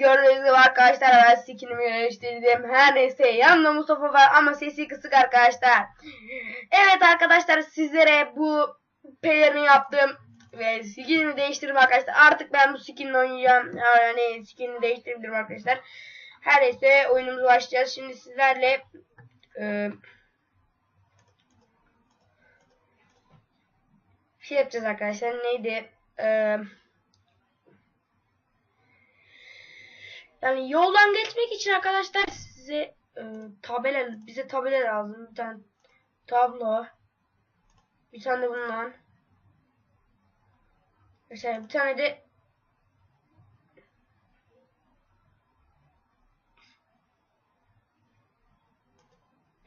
gördüğünüz gibi arkadaşlar ben skinimi geliştirdim. Her neyse yanımda Mustafa var ama sesi kısık arkadaşlar. Evet arkadaşlar sizlere bu pelerini yaptım. Ve skinimi değiştirdim arkadaşlar. Artık ben bu skinle oynayacağım. Yani skinimi değiştirdim arkadaşlar. Her neyse oyunumuza başlayacağız. Şimdi sizlerle e, şey yapacağız arkadaşlar. Neydi? Eee Yani yoldan geçmek için arkadaşlar size e, tabela bize tabela lazım. Bir tane tablo. Bir tane de bundan. Mesela bir tane de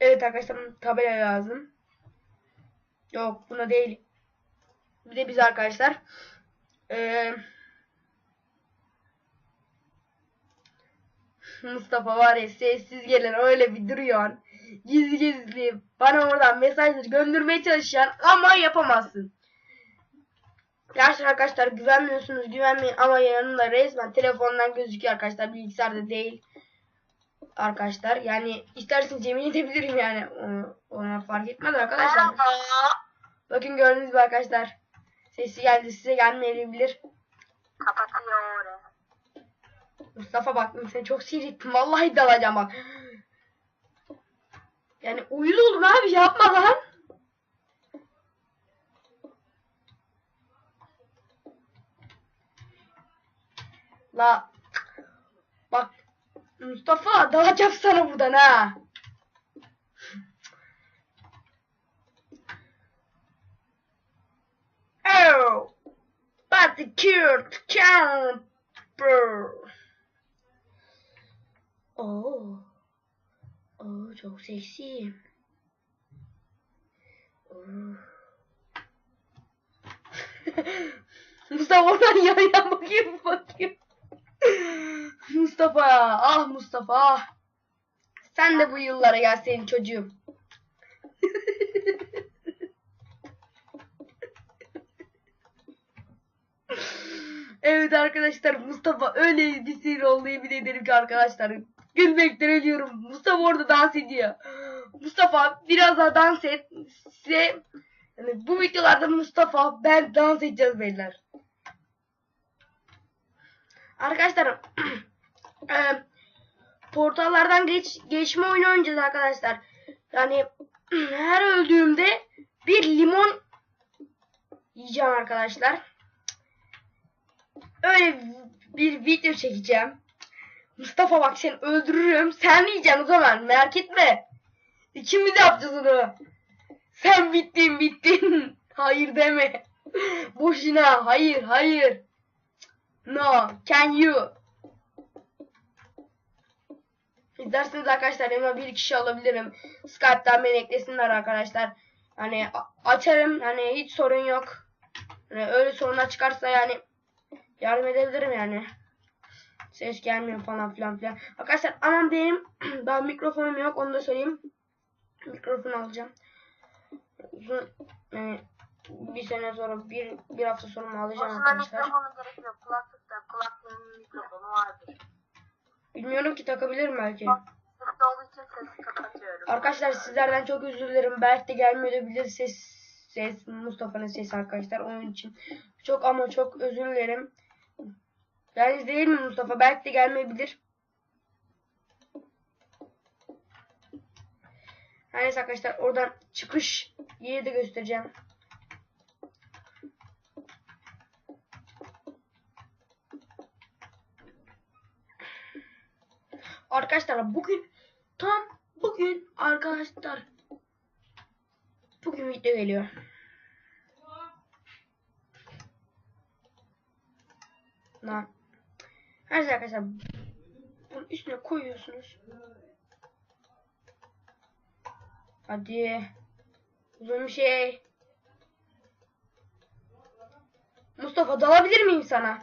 Evet arkadaşlar tabela lazım. Yok buna değil. Bir de biz arkadaşlar. Eee Mustafa var ya sessiz gelen öyle bir duruyor. Gizli gizli bana oradan mesajları göndermeye çalışan ama yapamazsın. Gerçekten arkadaşlar güvenmiyorsunuz güvenmeyin ama yanında resmen telefondan gözüküyor arkadaşlar bilgisayarda değil. Arkadaşlar yani isterseniz yemin edebilirim yani ona, ona fark etmez arkadaşlar. Bakın gördüğünüz gibi arkadaşlar sesi geldi size gelmeyebilir. Kapatıyor. Mustafa bak seni çok sinir Vallahi dalacağım bak. Yani uyuz oldum abi yapma lan. La bak Mustafa dalacağım sana buradan ha. Oh, but the cute camper. Oo. Oo çok seksi. Oo. Mustafa oradan yan yan bakıyor bakıyor. Mustafa ah Mustafa. Sen de bu yıllara gelseydin çocuğum. evet arkadaşlar Mustafa öyle bir sinir oldu yemin ederim ki arkadaşlar. Gülmekten ölüyorum. Mustafa orada dans ediyor. Mustafa biraz daha dans et. Size yani bu videolarda Mustafa ben dans edeceğiz beyler. Arkadaşlar e, portallardan geç geçme oyunu oynayacağız arkadaşlar. Yani her öldüğümde bir limon yiyeceğim arkadaşlar. Öyle bir video çekeceğim. Mustafa bak seni öldürürüm. Sen yiyeceksin o zaman. Merak etme. İkimiz yapacağız onu. Sen bittin bittin. hayır deme. Boşuna. Hayır hayır. No. Can you? İsterseniz arkadaşlar yanıma bir kişi alabilirim. Skype'dan beni eklesinler arkadaşlar. Hani açarım. Hani hiç sorun yok. Hani öyle sorunlar çıkarsa yani yardım edebilirim yani. Ses gelmiyor falan filan filan. Arkadaşlar aman benim daha mikrofonum yok onu da söyleyeyim. Mikrofon alacağım. Uzun yani bir sene sonra bir bir hafta sonra mı alacağım Aslında arkadaşlar. mikrofonu gerek yok. Kulaklıkta kulaklığın mikrofonu vardır. Bilmiyorum ki takabilirim belki. Arkadaşlar sizlerden çok özür dilerim. Belki de gelmeyebilir ses ses Mustafa'nın sesi arkadaşlar onun için. Çok ama çok özür dilerim. Yani değil mi Mustafa? Belki de gelmeyebilir. Her neyse arkadaşlar oradan çıkış yeri de göstereceğim. Arkadaşlar bugün tam bugün arkadaşlar bugün video geliyor. Lan. Şey arkadaşlar bunun üstüne koyuyorsunuz. Hadi. Uzun bir şey. Mustafa dalabilir miyim sana?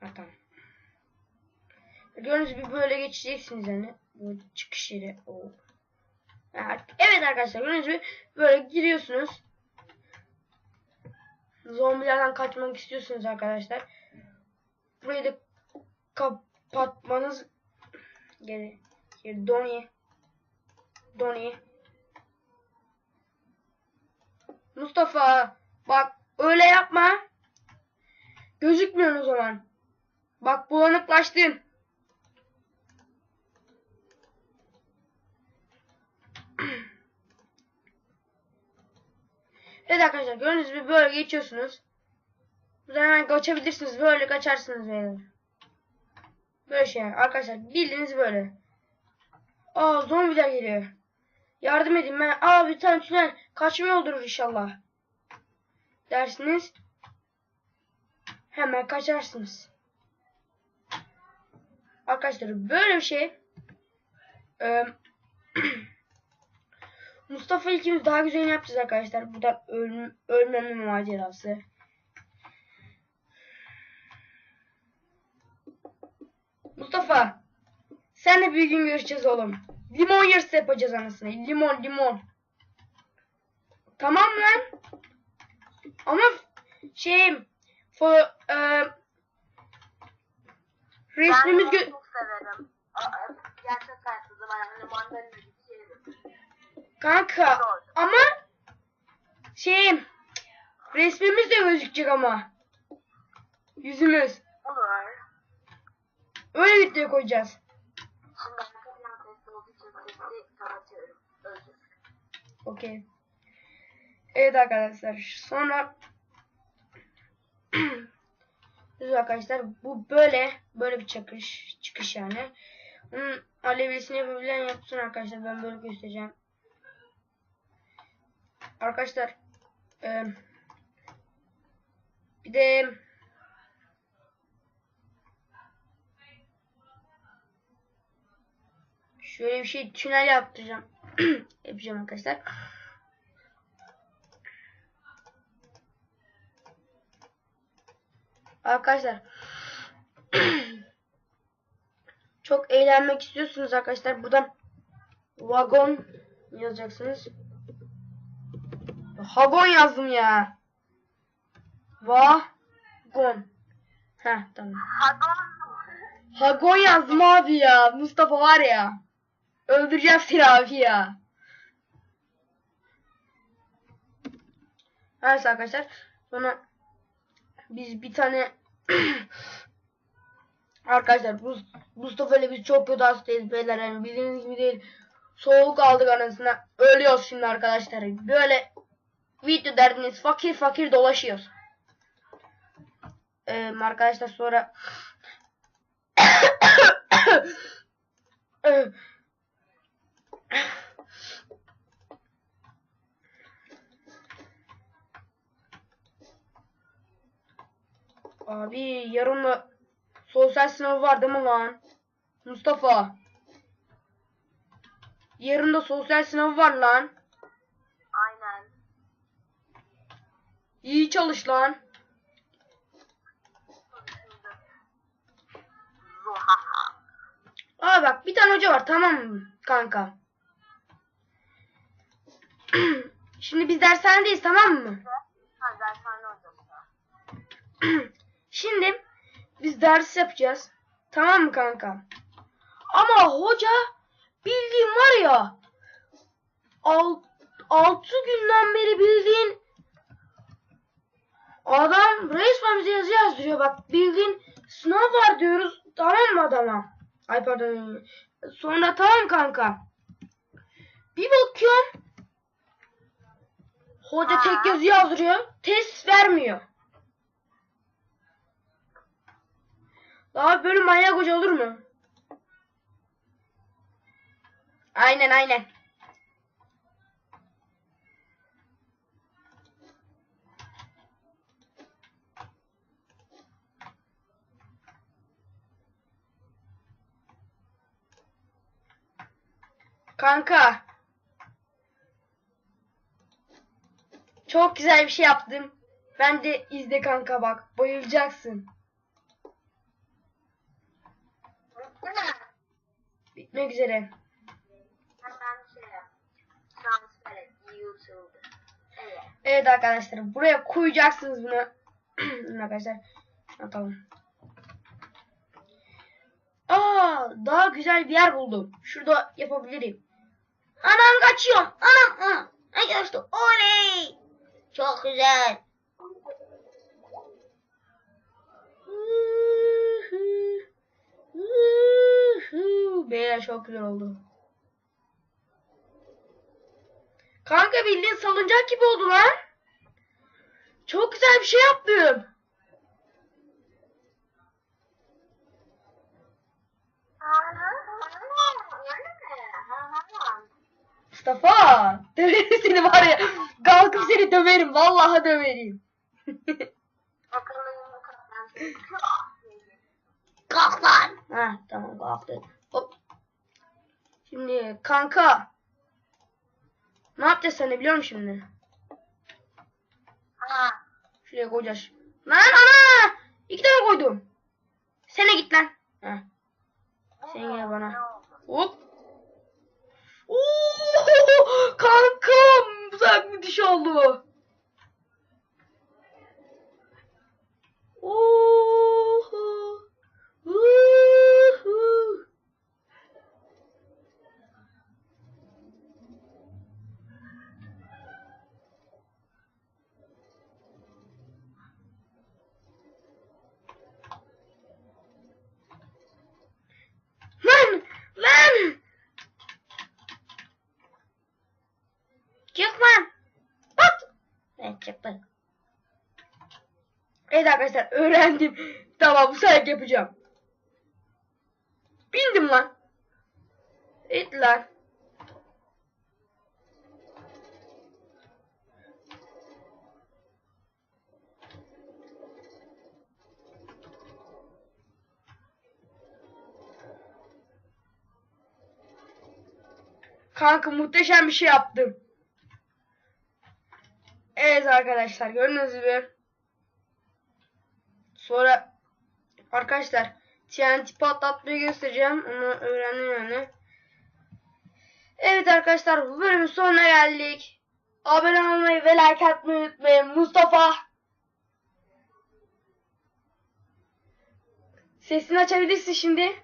Tamam. Gördüğünüz gibi böyle geçeceksiniz yani. Bu çıkış yeri. O. Evet, arkadaşlar gördüğünüz gibi böyle giriyorsunuz. Zombilerden kaçmak istiyorsunuz arkadaşlar. Burayı da kapatmanız gerekir. Doni. Doni. Mustafa bak öyle yapma. Gözükmüyorsun o zaman. Bak bulanıklaştın. Evet arkadaşlar gördüğünüz gibi böyle geçiyorsunuz. Buradan hemen kaçabilirsiniz. Böyle kaçarsınız böyle. Böyle şey yani. arkadaşlar bildiğiniz böyle. Aa zombiler geliyor. Yardım edin ben. Aa bir tane tünel kaçmayı öldürür inşallah. Dersiniz. Hemen kaçarsınız. Arkadaşlar böyle bir şey. Ee, Mustafa ikimiz daha güzel yapacağız arkadaşlar. Burada öl ölmeme macerası. Mustafa. Senle bir gün görüşeceğiz oğlum. Limon yarısı yapacağız anasını. Limon limon. Tamam lan? Ama şey fo, e, resmimiz ben çok severim. Gerçekten kızım limon mandalina. Kanka ama şey resmimiz de gözükecek ama yüzümüz Olur. öyle videoya koyacağız. Okey. Evet arkadaşlar sonra Evet arkadaşlar bu böyle böyle bir çıkış çıkış yani. Bunun alevlisini yapabilen yapsın arkadaşlar ben böyle göstereceğim. Arkadaşlar e, bir de şöyle bir şey tünel yaptıracağım. yapacağım arkadaşlar. Arkadaşlar çok eğlenmek istiyorsunuz arkadaşlar. Buradan vagon yazacaksınız. Vagon yazdım ya. Vagon. Heh tamam. Hagon. Yazdım abi ya. Mustafa var ya. Öldüreceğim seni abi ya. Neyse arkadaşlar. Sonra biz bir tane arkadaşlar Mustafa ile biz çok kötü hastayız beyler yani bildiğiniz gibi değil. Soğuk aldık anasına. Ölüyoruz şimdi arkadaşlar. Böyle video derdiniz fakir fakir dolaşıyoruz. Ee, arkadaşlar sonra Abi yarın da sosyal sınavı var değil mi lan? Mustafa. Yarın da sosyal sınavı var lan. Aynen. İyi çalış lan. Aa bak bir tane hoca var tamam mı kanka? Şimdi biz dershanedeyiz tamam mı? Ha dershane hocası. Şimdi biz ders yapacağız. Tamam mı kanka? Ama hoca bildiğin var ya al, altı günden beri bildiğin adam resmen bize yazı yazdırıyor. Bak bildiğin sınav var diyoruz. Tamam mı adama? Ay pardon. Sonra tamam kanka. Bir bakıyorum. Hoca tek yazı yazdırıyor. Test vermiyor. Daha böyle manyak hoca olur mu? Aynen aynen. Kanka. Çok güzel bir şey yaptım. Ben de izle kanka bak. Bayılacaksın. Bitti mi? Bitmek üzere. Evet arkadaşlar buraya koyacaksınız bunu. arkadaşlar atalım. Aa daha güzel bir yer buldum. Şurada yapabilirim. Anam kaçıyorum. Anam. Anam. Ay kaçtı. Oley. Çok güzel. Beyler çok güzel oldu. Kanka bildiğin salıncak gibi oldu lan. Çok güzel bir şey yaptım. Mustafa. Döverim seni var ya. Kalkıp seni döverim. Vallahi döverim. Kalk lan. Ha tamam kalktı. Hop. Şimdi kanka. Ne yapacağız sen de biliyor musun şimdi? Şuraya koyacağız. Lan ana! İki tane koydum. Sene git lan. Heh. Sen gel bana. Hop. Oo, kankam. Güzel müthiş oldu. Oho. Uhu. Lan! Lan! Çık lan! Bak! Evet çıktı. Evet arkadaşlar öğrendim. Tamam bu sefer yapacağım. Bindim lan. Evet lan. Kanka muhteşem bir şey yaptım. Evet arkadaşlar gördüğünüz gibi. Sonra arkadaşlar TNT patlatmayı göstereceğim. Onu öğrendim yani. Evet arkadaşlar bu bölümün sonuna geldik. Abone olmayı ve like atmayı unutmayın. Mustafa. Sesini açabilirsin şimdi.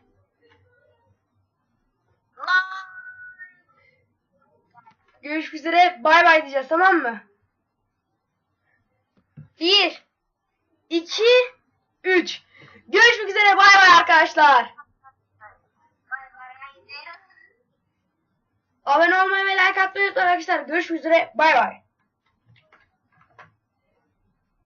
Görüşmek üzere. Bay bay diyeceğiz tamam mı? Bir, iki, üç. Görüşmek üzere. Bay bay arkadaşlar. Abone olmayı ve like atmayı unutmayın arkadaşlar. Görüşmek üzere. Bay bay.